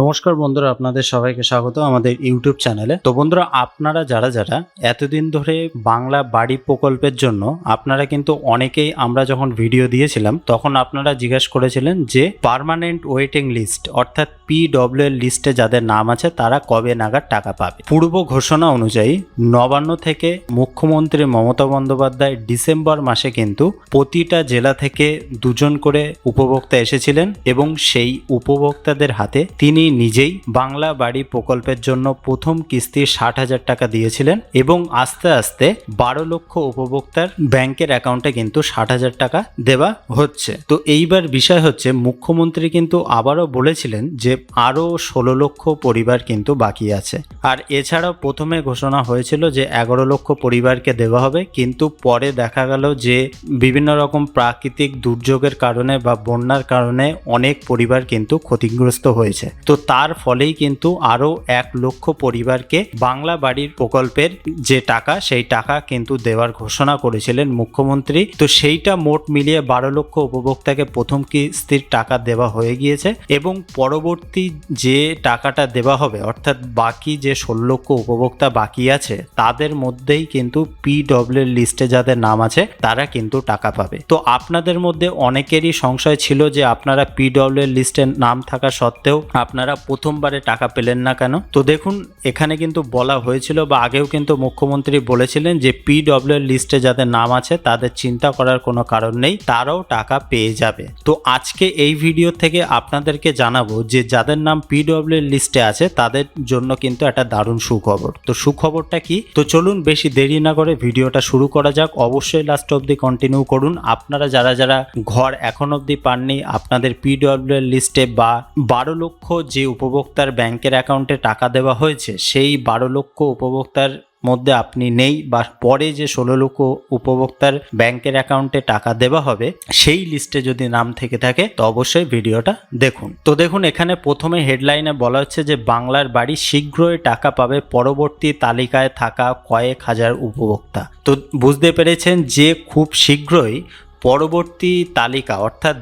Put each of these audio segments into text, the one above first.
নমস্কার বন্ধুরা, আপনাদের সবাইকে স্বাগত আমাদের ইউটিউব চ্যানেলে। তো বন্ধুরা, আপনারা যারা যারা এতদিন ধরে বাংলা বাড়ি প্রকল্পের জন্য, আপনারা কিন্তু অনেকেই আমরা যখন ভিডিও দিয়েছিলাম, তখন আপনারা জিজ্ঞেস করেছিলেন যে পার্মানেন্ট ওয়েটিং লিস্ট অর্থাৎ পিডব্লিউ লিস্টে যাদের নাম আছে, তারা কবে নাগাদ টাকা পাবে? পূর্ব ঘোষণা অনুযায়ী নবান্ন থেকে মুখ্যমন্ত্রী মমতা বন্দ্যোপাধ্যায় ডিসেম্বর মাসে কিন্তু প্রতিটা জেলা থেকে দুজন করে উপভোক্তা এসেছিলেন এবং সেই উপভোক্তাদের হাতে তিনি নিজেই বাংলা বাড়ি প্রকল্পের জন্য প্রথম কিস্তি ষাট হাজার টাকা দিয়েছিলেন এবং আস্তে আস্তে বারো লক্ষ উপভোক্তার ব্যাংকের অ্যাকাউন্টে কিন্তু ষাট হাজার টাকা দেওয়া হচ্ছে। তো এইবার বিষয় হচ্ছে, মুখ্যমন্ত্রী কিন্তু আবারও বলেছিলেন যে আরও ষোলো লক্ষ পরিবার কিন্তু বাকি আছে। আর এছাড়াও প্রথমে ঘোষণা হয়েছিল যে এগারো লক্ষ পরিবারকে দেওয়া হবে, কিন্তু পরে দেখা গেল যে বিভিন্ন রকম প্রাকৃতিক দুর্যোগের কারণে বা বন্যার কারণে অনেক পরিবার কিন্তু ক্ষতিগ্রস্ত হয়েছে। তো তার ফলেই কিন্তু আরও এক লক্ষ পরিবারকে বাংলা বাড়ির প্রকল্পের যে টাকা, সেই টাকা কিন্তু দেওয়ার ঘোষণা করেছিলেন মুখ্যমন্ত্রী। তো সেইটা মোট মিলিয়ে বারো লক্ষ উপভোক্তাকে প্রথম কিস্তির টাকা দেওয়া হয়ে গিয়েছে এবং পরবর্তী যে টাকাটা দেওয়া হবে, অর্থাৎ বাকি যে ষোলো লক্ষ উপভোক্তা বাকি আছে, তাদের মধ্যেই কিন্তু পিডব্লিউ লিস্টে যাদের নাম আছে, তারা কিন্তু টাকা পাবে। তো আপনাদের মধ্যে অনেকেরই সংশয় ছিল যে আপনারা পিডব্লিউ লিস্টে নাম থাকা সত্ত্বেও আপনারা প্রথমবারে টাকা পেলেন না কেন? তো দেখুন, এখানে কিন্তু বলা হয়েছিল বা আগেও কিন্তু মুখ্যমন্ত্রী বলেছিলেন যে পিডব্লিউ লিস্টে যাদের নাম আছে, তাদের চিন্তা করার কোনো কারণ নেই, তারাও টাকা পেয়ে যাবে। তো আজকে এই ভিডিও থেকে আপনাদেরকে জানাব যে যাদের নাম পিডব্লিউ লিস্টে আছে, তাদের জন্য কিন্তু একটা দারুণ সুখবর। তো সুখবরটা কি? তো চলুন বেশি দেরি না করে ভিডিওটা শুরু করা যাক। অবশ্যই লাস্ট অবধি কন্টিনিউ করুন। আপনারা যারা যারা ঘর এখন অবধি পাননি, আপনাদের পিডব্লিউ লিস্টে বা বারো লক্ষ যে উপভোক্তার ব্যাংকের অ্যাকাউন্টে টাকা দেওয়া হয়েছে, সেই বারো লক্ষ উপভোক্তার মধ্যে আপনি নেই বা পরে যে ষোলো লক্ষ উপভোক্তার ব্যাংকের অ্যাকাউন্টে টাকা দেওয়া হবে, সেই লিস্টে যদি নাম থেকে থাকে, তো অবশ্যই ভিডিওটা দেখুন। তো দেখুন, এখানে প্রথমে হেডলাইনে বলা হচ্ছে যে বাংলার বাড়ি শীঘ্রই টাকা পাবে পরবর্তী তালিকায় থাকা কয়েক হাজার উপভোক্তা। তো বুঝতে পেরেছেন যে খুব শীঘ্রই পরবর্তী তালিকা, অর্থাৎ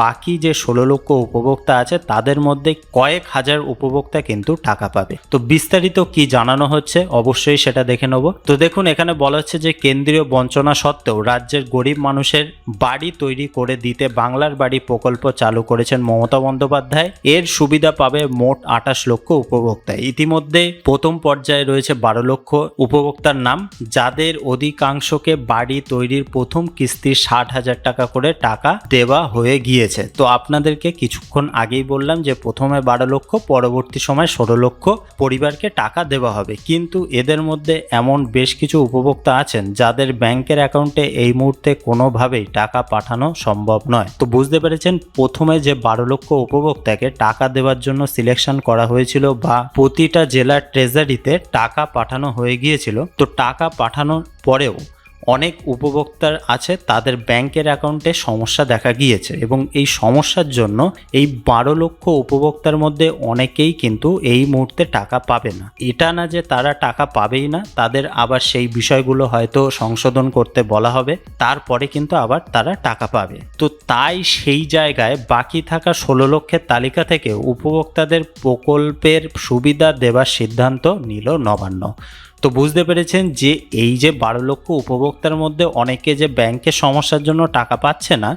বাকি যে ষোলো লক্ষ উপভোক্তা আছে, তাদের মধ্যে কয়েক হাজার উপভোক্তা কিন্তু টাকা পাবে। তো বিস্তারিত কি জানানো হচ্ছে, অবশ্যই সেটা দেখে নেব। তো দেখুন, এখানে বলা হচ্ছে যে কেন্দ্রীয় বঞ্চনা সত্ত্বেও রাজ্যের গরিব মানুষের বাড়ি তৈরি করে দিতে বাংলার বাড়ি প্রকল্প চালু করেছেন মমতা বন্দ্যোপাধ্যায়। এর সুবিধা পাবে মোট আঠাশ লক্ষ উপভোক্তা। ইতিমধ্যে প্রথম পর্যায়ে রয়েছে বারো লক্ষ উপভোক্তার নাম, যাদের অধিকাংশকে বাড়ি তৈরির প্রথম কিস্তি ষাট হাজার টাকা করে টাকা দেওয়া হয়ে গিয়েছে। তো আপনাদেরকে কিছুক্ষণ আগেই বললাম যে, প্রথমে বারো লক্ষ, পরবর্তী সময় ষোলো লক্ষ পরিবারকে টাকা দেওয়া হবে। কিন্তু এদের মধ্যে এমন বেশ কিছু উপভোক্তা আছেন, যাদের ব্যাংকের অ্যাকাউন্টে এই মুহূর্তে কোনোভাবেই টাকা পাঠানো সম্ভব নয়। তো বুঝতে পেরেছেন, প্রথমে যে বারো লক্ষ উপভোক্তাকে টাকা দেওয়ার জন্য সিলেকশন করা হয়েছিল বা প্রতিটা জেলার ট্রেজারিতে টাকা পাঠানো হয়ে গিয়েছিল, তো টাকা পাঠানোর পরেও অনেক উপভোক্তার আছে, তাদের ব্যাংকের অ্যাকাউন্টে সমস্যা দেখা গিয়েছে এবং এই সমস্যার জন্য এই বারো লক্ষ উপভোক্তার মধ্যে অনেকেই কিন্তু এই মুহূর্তে টাকা পাবে না। এটা না যে তারা টাকা পাবেই না, তাদের আবার সেই বিষয়গুলো হয়তো সংশোধন করতে বলা হবে, তারপরে কিন্তু আবার তারা টাকা পাবে। তো তাই সেই জায়গায় বাকি থাকা ষোলো লক্ষের তালিকা থেকে উপভোক্তাদের প্রকল্পের সুবিধা দেওয়ার সিদ্ধান্ত নিল নবান্ন। তো বুঝতে পেরেছেন যে এই যে বারো লক্ষ উপভোক্তার মধ্যে অনেকে যে ব্যাংকের সমস্যার জন্য টাকা পাচ্ছে না,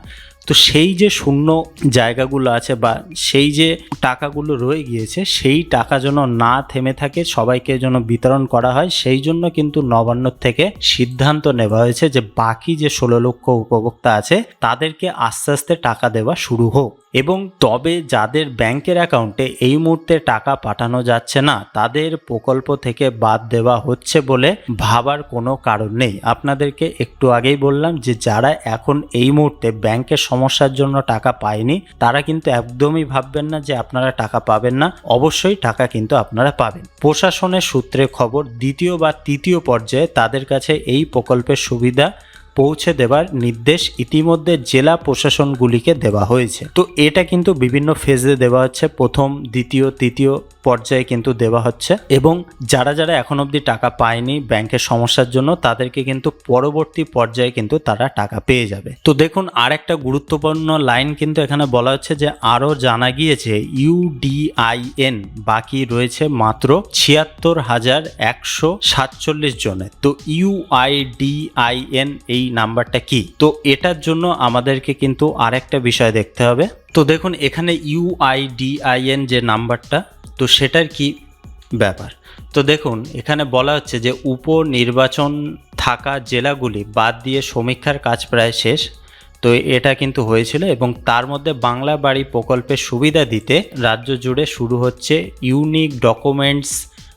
তো সেই যে শূন্য জায়গাগুলো আছে বা সেই যে টাকাগুলো রয়ে গিয়েছে, সেই টাকা যেন না থেমে থাকে, সবাইকে যেন বিতরণ করা হয়, সেই জন্য কিন্তু নবান্ন থেকে সিদ্ধান্ত নেওয়া হয়েছে যে বাকি যে ষোলো লক্ষ উপভোক্তা আছে, তাদেরকে আস্তে আস্তে টাকা দেওয়া শুরু হোক। এবং তবে যাদের ব্যাংকের অ্যাকাউন্টে এই মুহূর্তে টাকা পাঠানো যাচ্ছে না, তাদের প্রকল্প থেকে বাদ দেওয়া হচ্ছে বলে ভাবার কোনো কারণ নেই। আপনাদেরকে একটু আগেই বললাম যে, যারা এখন এই মুহূর্তে ব্যাংকের সমস্যার জন্য টাকা পায়নি, তারা কিন্তু একদমই ভাববেন না যে, আপনারা টাকা পাবেন না। অবশ্যই টাকা কিন্তু আপনারা পাবেন। প্রশাসনের সূত্রে খবর, দ্বিতীয় বা তৃতীয় পর্যায়ে তাদের কাছে এই প্রকল্পের সুবিধা পৌঁছে দেবার নির্দেশ ইতিমধ্যে জেলা প্রশাসনগুলিকে দেওয়া হয়েছে। তো এটা কিন্তু বিভিন্ন ফেজে দেওয়া হচ্ছে। প্রথম, দ্বিতীয়, তৃতীয় পর্যায়ে কিন্তু দেওয়া হচ্ছে এবং যারা যারা এখন অবধি টাকা পায়নি ব্যাংকের সমস্যার জন্য, তাদেরকে কিন্তু পরবর্তী পর্যায়ে কিন্তু তারা টাকা পেয়ে যাবে। তো দেখুন আর একটা গুরুত্বপূর্ণ লাইন কিন্তু এখানে বলা হচ্ছে যে, আরও জানা গিয়েছে ইউডিআইএন বাকি রয়েছে মাত্র ছিয়াত্তর হাজার একশো সাতচল্লিশ জনের। তো ইউআইডিআইএন এই নাম্বারটা কি? তো এটার জন্য আমাদেরকে কিন্তু আরেকটা বিষয় দেখতে হবে। তো দেখুন, এখানে ইউআইডিআইএন যে নাম্বারটা, তো সেটার কি ব্যাপার? তো দেখুন, এখানে বলা হচ্ছে যে উপনির্বাচন থাকা জেলাগুলি বাদ দিয়ে সমীক্ষার কাজ প্রায় শেষ। তো এটা কিন্তু হয়েছিল এবং তার মধ্যে বাংলা বাড়ি প্রকল্পের সুবিধা দিতে রাজ্য জুড়ে শুরু হচ্ছে ইউনিক ডকুমেন্টস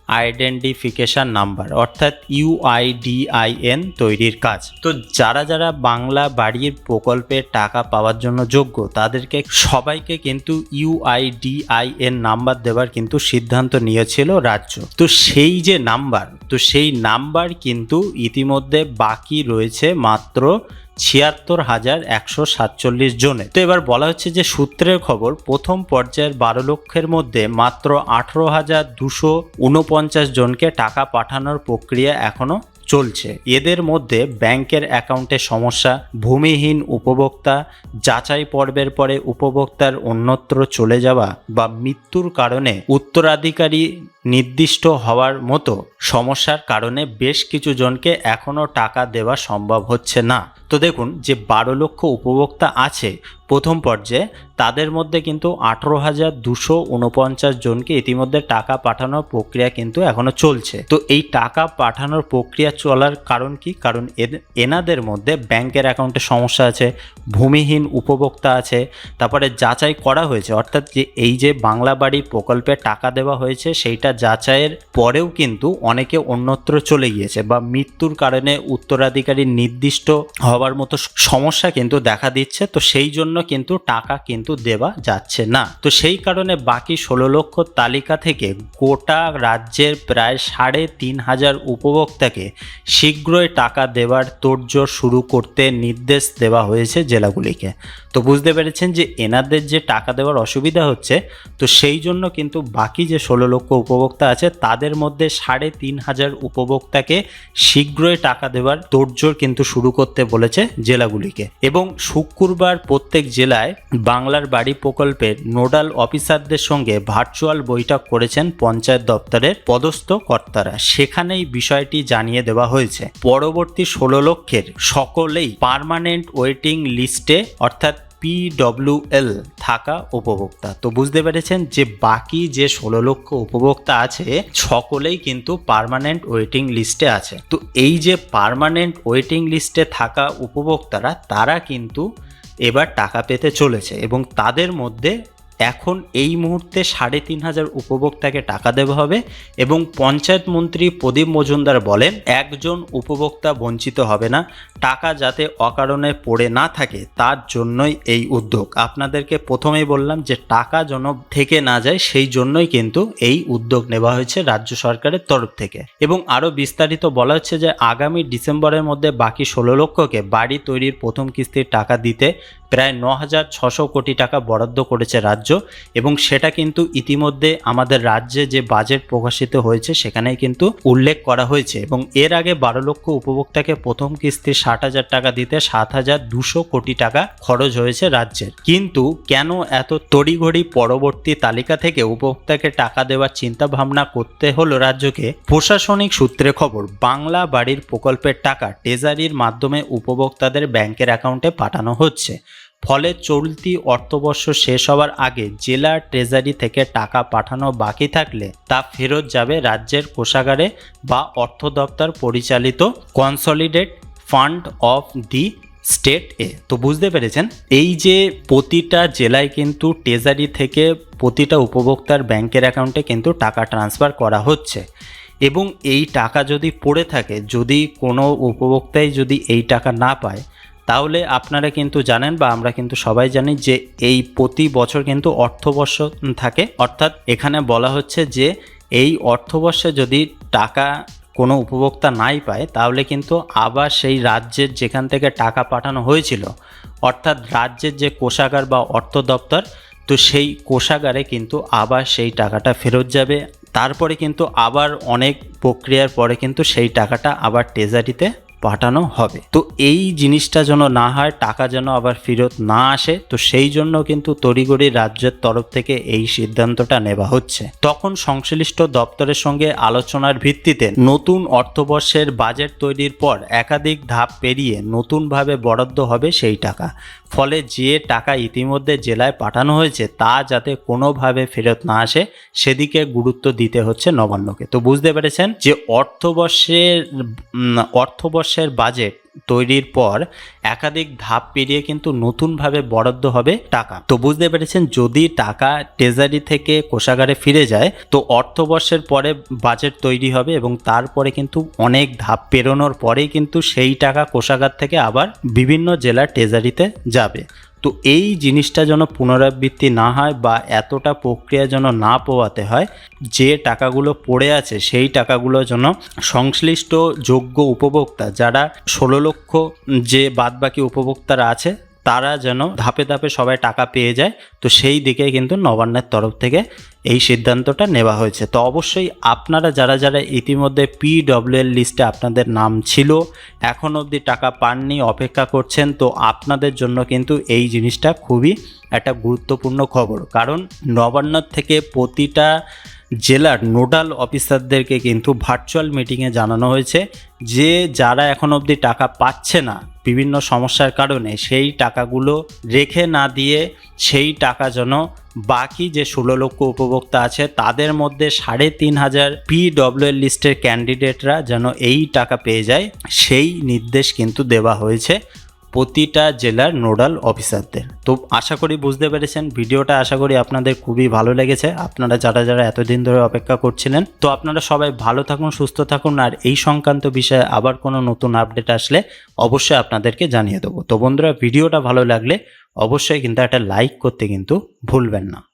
আইডেন্টিফিকেশন নাম্বার অর্থাৎ ইউআইডিআইএন তৈরির কাজ। তো যারা যারা বাংলা বাড়ির প্রকল্পের টাকা পাওয়ার জন্য যোগ্য, তাদেরকে সবাইকে কিন্তু ইউআইডিআইএন নাম্বার দেওয়ার কিন্তু সিদ্ধান্ত নিয়েছিল রাজ্য। তো সেই যে নাম্বার তো সেই নাম্বার কিন্তু ইতিমধ্যে বাকি রয়েছে মাত্র ছিয়াত্তর হাজার একশো সাতচল্লিশ জনে। তো এবার বলা হচ্ছে যে সূত্রের খবর প্রথম পর্যায়ের বারো লক্ষের মধ্যে মাত্র আঠেরো হাজার দুশো উনপঞ্চাশ জনকে টাকা পাঠানোর প্রক্রিয়া এখনও চলছে। এদের মধ্যে ব্যাংকের অ্যাকাউন্টে সমস্যা, ভূমিহীন উপভোক্তা, যাচাই পর্বের পরে উপভোক্তার অন্যত্র চলে যাওয়া বা মৃত্যুর কারণে উত্তরাধিকারী নির্দিষ্ট হওয়ার মতো সমস্যার কারণে বেশ কিছু জনকে এখনও টাকা দেওয়া সম্ভব হচ্ছে না। তো দেখুন যে বারো লক্ষ উপভোক্তা আছে প্রথম পর্যায়ে তাদের মধ্যে কিন্তু আঠেরো হাজার দুশো উনপঞ্চাশ জনকে ইতিমধ্যে টাকা পাঠানোর প্রক্রিয়া কিন্তু এখনও চলছে। তো এই টাকা পাঠানোর প্রক্রিয়া চলার কারণ কি? কারণ এনাদের মধ্যে ব্যাংকের অ্যাকাউন্টে সমস্যা আছে, ভূমিহীন উপভোক্তা আছে, তারপরে যাচাই করা হয়েছে। অর্থাৎ যে এই যে বাংলা বাড়ি প্রকল্পে টাকা দেওয়া হয়েছে, সেইটা যাচাইয়ের পরেও কিন্তু অনেকে অন্যত্র চলে গিয়েছে বা মৃত্যুর কারণে উত্তরাধিকারী নির্দিষ্ট হওয়ার মতো সমস্যা কিন্তু দেখা দিচ্ছে। তো সেই জন্য কিন্তু টাকা কিন্তু দেওয়া যাচ্ছে না। তো সেই কারণে বাকি ষোলো লক্ষ তালিকা থেকে গোটা রাজ্যের প্রায় সাড়ে তিন হাজার উপভোক্তাকে শীঘ্রই টাকা দেওয়ার তোড়জোড় শুরু করতে নির্দেশ দেওয়া হয়েছে জেলাগুলিকে। তো বুঝতে পেরেছেন যে এনাদের যে টাকা দেওয়ার অসুবিধা হচ্ছে, তো সেই জন্য কিন্তু বাকি যে ষোলো লক্ষ উপভোক্তা আছে, তাদের মধ্যে সাড়ে তিন হাজার উপভোক্তাকে শীঘ্রই টাকা দেওয়ার তোড়জোড় কিন্তু শুরু করতে বলেছে জেলাগুলিকে। এবং শুক্রবার প্রত্যেক জেলায় বাংলার বাড়ি প্রকল্পের নোডাল অফিসারদের সঙ্গে ভার্চুয়াল বৈঠক করেছেন পঞ্চায়েত দপ্তরের পদস্থ কর্তারা। সেখানেই বিষয়টি জানিয়ে দেওয়া হয়েছে। পরবর্তী ষোলো লক্ষের সকলেই পার্মানেন্ট ওয়েটিং লিস্টে, অর্থাৎ পিডব্লিউএল থাকা উপভোক্তা। তো বুঝতে পেরেছেন যে বাকি যে ষোলো লক্ষ উপভোক্তা আছে, সকলেই কিন্তু পার্মানেন্ট ওয়েটিং লিস্টে আছে। তো এই যে পার্মানেন্ট ওয়েটিং লিস্টে থাকা উপভোক্তারা, তারা কিন্তু এবার টাকা পেতে চলেছে এবং তাদের মধ্যে এখন এই মুহূর্তে সাড়ে তিন হাজার উপভোক্তাকে টাকা দেওয়া হবে এবং পঞ্চায়েত মন্ত্রী প্রদীপ মজুমদার বলেন, একজন উপভোক্তা বঞ্চিত হবে না। টাকা যাতে অকারণে পড়ে না থাকে, তার জন্যই এই উদ্যোগ। আপনাদেরকে প্রথমেই বললাম যে, টাকা যেন থেকে না যায়, সেই জন্যই কিন্তু এই উদ্যোগ নেওয়া হয়েছে রাজ্য সরকারের তরফ থেকে। এবং আরও বিস্তারিত বলা হচ্ছে যে, আগামী ডিসেম্বরের মধ্যে বাকি ষোলো লক্ষকে বাড়ি তৈরির প্রথম কিস্তির টাকা দিতে প্রায় ন হাজার ছশো কোটি টাকা বরাদ্দ করেছে রাজ্য এবং সেটা কিন্তু ইতিমধ্যে আমাদের রাজ্যে যে বাজেট প্রকাশিত হয়েছে সেখানেই কিন্তু উল্লেখ করা হয়েছে এবং এর আগে বারো লক্ষ উপভোক্তাকে প্রথম কিস্তি ষাট হাজার টাকা দিতে সাত হাজার দুশো কোটি টাকা খরচ হয়েছে রাজ্যের। কিন্তু কেন এত তড়িঘড়ি পরবর্তী তালিকা থেকে উপভোক্তাকে টাকা দেওয়ার চিন্তা ভাবনা করতে হলো রাজ্যকে? প্রশাসনিক সূত্রে খবর, বাংলা বাড়ির প্রকল্পের টাকা ট্রেজারির মাধ্যমে উপভোক্তাদের ব্যাংকের অ্যাকাউন্টে পাঠানো হচ্ছে। ফলে চলতি অর্থবর্ষ শেষ হওয়ার আগে জেলা ট্রেজারি থেকে টাকা পাঠানো বাকি থাকলে তা ফেরত যাবে রাজ্যের কোষাগারে বা অর্থ দপ্তর পরিচালিত consolidate fund of the state এ। তো বুঝতে পেরেছেন? এই যে প্রতিটা জেলায় কিন্তু ট্রেজারি থেকে প্রতিটা উপভোক্তার ব্যাংকের অ্যাকাউন্টে কিন্তু টাকা ট্রান্সফার করা হচ্ছে। এবং এই টাকা যদি পড়ে থাকে, যদি কোনো উপভোক্তাই যদি এই টাকা না পায় তাহলে আপনারা কিন্তু জানেন বা আমরা কিন্তু সবাই জানি যে এই প্রতি বছর কিন্তু অর্থবর্ষ থাকে। অর্থাৎ এখানে বলা হচ্ছে যে এই অর্থবর্ষে যদি টাকা কোনো উপভোক্তা নাই পায়, তাহলে কিন্তু আবার সেই রাজ্যের যেখান থেকে টাকা পাঠানো হয়েছিল, অর্থাৎ রাজ্যের যে কোষাগার বা অর্থ দপ্তর, তো সেই কোষাগারে কিন্তু আবার সেই টাকাটা ফেরত যাবে। তারপরে কিন্তু আবার অনেক প্রক্রিয়ার পরে কিন্তু সেই টাকাটা আবার ট্রেজারিতে পাঠানো হবে। তো এই জিনিসটা যেন না হয় টাকা যেন আবার ফেরত না আসে তো সেই জন্য কিন্তু তড়িগড়ি রাজ্যের তরফ থেকে এই সিদ্ধান্তটা নেওয়া হচ্ছে। তখন সংশ্লিষ্ট দপ্তরের সঙ্গে আলোচনার ভিত্তিতে নতুন অর্থবর্ষের বাজেট তৈরির পর একাধিক ধাপ পেরিয়ে নতুনভাবে বরাদ্দ হবে সেই টাকা। ফলে যে টাকা ইতিমধ্যে জেলায় পাঠানো হয়েছে তা যাতে কোনোভাবে ফেরত না আসে সেদিকে গুরুত্ব দিতে হচ্ছে নবান্নকে। তো বুঝতে পেরেছেন যে অর্থবর্ষের উম, অর্থবর্ষের বাজেট তৈরির পর একাধিক ধাপ পেরিয়ে কিন্তু নতুনভাবে বরাদ্দ হবে টাকা। তো বুঝতে পেরেছেন, যদি টাকা ট্রেজারি থেকে কোষাগারে ফিরে যায়, তো অর্থবর্ষের পরে বাজেট তৈরি হবে এবং তারপরে কিন্তু অনেক ধাপ পেরোনোর পরেই কিন্তু সেই টাকা কোষাগার থেকে আবার বিভিন্ন জেলার ট্রেজারিতে যাবে। তো এই জিনিসটা যেন পুনরাবৃত্তি না হয় বা এতটা প্রক্রিয়া যেন না পোয়াতে হয়, যে টাকাগুলো পড়ে আছে সেই টাকাগুলো যেন সংশ্লিষ্ট যোগ্য উপভোক্তা যারা ষোলো লক্ষ যে বাদবাকি উপভোক্তারা আছে তারা যেন ধাপে ধাপে সবাই টাকা পেয়ে যায়। তো সেই দিকে কিন্তু নবান্নের তরফ থেকে এই সিদ্ধান্তটা নেওয়া হয়েছে। তো অবশ্যই আপনারা যারা যারা ইতিমধ্যে পিডব্লিউ এর লিস্টে আপনাদের নাম ছিল, এখন অবধি টাকা পাননি, অপেক্ষা করছেন, তো আপনাদের জন্য কিন্তু এই জিনিসটা খুবই একটা গুরুত্বপূর্ণ খবর। কারণ নবান্নর থেকে প্রতিটা জেলার নোডাল অফিসারদেরকে কিন্তু ভার্চুয়াল মিটিংয়ে জানানো হয়েছে যে যারা এখন অবধি টাকা পাচ্ছে না বিভিন্ন সমস্যার কারণে সেই টাকাগুলো রেখে না দিয়ে সেই টাকা যেন বাকি যে ষোলো লক্ষ উপভোক্তা আছে তাদের মধ্যে সাড়ে তিন হাজার পিডব্লিউ লিস্টের ক্যান্ডিডেটরা যেন এই টাকা পেয়ে যায়, সেই নির্দেশ কিন্তু দেওয়া হয়েছে। প্রতিটা জেলার নোডাল অফিসারদের। তো আশা করি বুঝতে পেরেছেন, ভিডিওটা আশা করি আপনাদের খুবই ভালো লেগেছে। আপনারা যারা যারা এতদিন ধরে অপেক্ষা করছিলেন, তো আপনারা সবাই ভালো থাকুন, সুস্থ থাকুন, আর এই সংক্রান্ত বিষয়ে আবার কোনো নতুন আপডেট আসলে অবশ্যই আপনাদেরকে জানিয়ে দেবো। তো বন্ধুরা, ভিডিওটা ভালো লাগলে অবশ্যই কিন্তু একটা লাইক করতে কিন্তু ভুলবেন না।